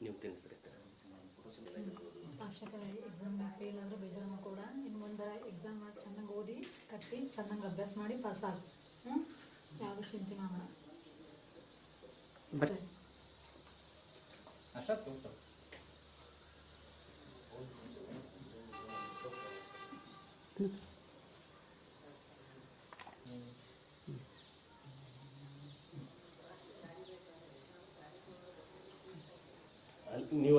ನೀವು ತಿಳಿಸ್ರಿ ಅಕ್ಷಕ exam fail ಆದ್ರೆ ಬೇಜಾರು ಮಾಡ್ಕೊಡ ಇನ್ನು ಮುಂದೆ ಎಕ್ಸಾಮ್ ಮಾಡಿ ಚೆನ್ನಾಗಿ ಓದಿ ಕಟ್ಟಿ ಚೆನ್ನಾಗಿ ಅಭ್ಯಾಸ ಮಾಡಿ ಪಾಸ್ ಆಗಿ. ಹ್ಞೂ ಯಾವುದು ಚಿಂತೆ ಮಾಡೋಣ ಅಷ್ಟೇ ಸೂಪರ್ ಅಲ್ಲಿ- ನೀವು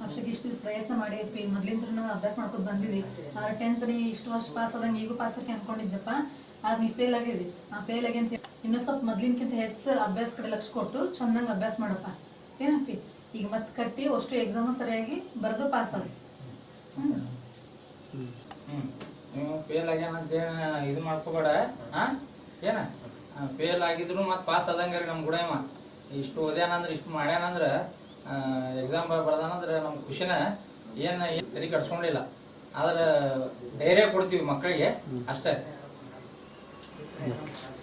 ವರ್ಷಕ್ಕೆ ಇಷ್ಟು ಪ್ರಯತ್ನ ಮಾಡಿದ್ವಿ ಮೊದ್ಲಿಂದ್ರೂ ಅಭ್ಯಾಸ ಮಾಡ್ಕೊಂಡು ಬಂದಿದ್ವಿ ಟೆಂತ್ ನೀ ಇಷ್ಟು ವರ್ಷ ಪಾಸ್ ಆದಂಗೆ ಈಗೂ ಪಾಸ್ ಆಗಿ ಅನ್ಕೊಂಡಿದ್ದಪ್ಪ ಆದ್ರೆ ನೀ ಫೇಲ್ ಆಗಿದ್ವಿ ಆ ಫೇಲ್ ಆಗಿ ಅಂತ ಇನ್ನೂ ಸ್ವಲ್ಪ ಮೊದ್ಲಿನ್ಕಿಂತ ಹೆಚ್ಚು ಅಭ್ಯಾಸ ಕಡೆ ಲಕ್ಷ ಕೊಟ್ಟು ಚೆನ್ನಾಗಿ ಅಭ್ಯಾಸ ಮಾಡಪ್ಪ. ಏನಂತಿ? ಈಗ ಮತ್ತೆ ಕಟ್ಟಿ ಅಷ್ಟು ಎಕ್ಸಾಮು ಸರಿಯಾಗಿ ಬರೆದು ಪಾಸ್ ಆಗಿ ನೀವು ಫೇಲ್ ಆಗ್ಯಾನ ಅಂತ ಇದು ಮಾಡ್ಕೋಬೇಡ. ಹಾ? ಏನ? ಫೇಲ್ ಆಗಿದ್ರು ಮತ್ತೆ ಪಾಸ್ ಆದಂಗ ನಮ್ಮ ಗುಡಯಮ್ಮ. ಇಷ್ಟು ಓದ್ಯಾನಂದ್ರೆ, ಇಷ್ಟು ಮಾಡ್ಯಾನಂದ್ರೆ ಎಕ್ಸಾಮ್ ಬರ್ದಾನಂದ್ರೆ ನಮ್ಮ ಖುಷಿನ ಏನ್ ತಲೆ ಕಟ್ಸ್ಕೊಂಡಿಲ್ಲ ಆದ್ರೆ ಧೈರ್ಯ ಕೊಡ್ತೀವಿ ಮಕ್ಕಳಿಗೆ ಅಷ್ಟೇ. 嗯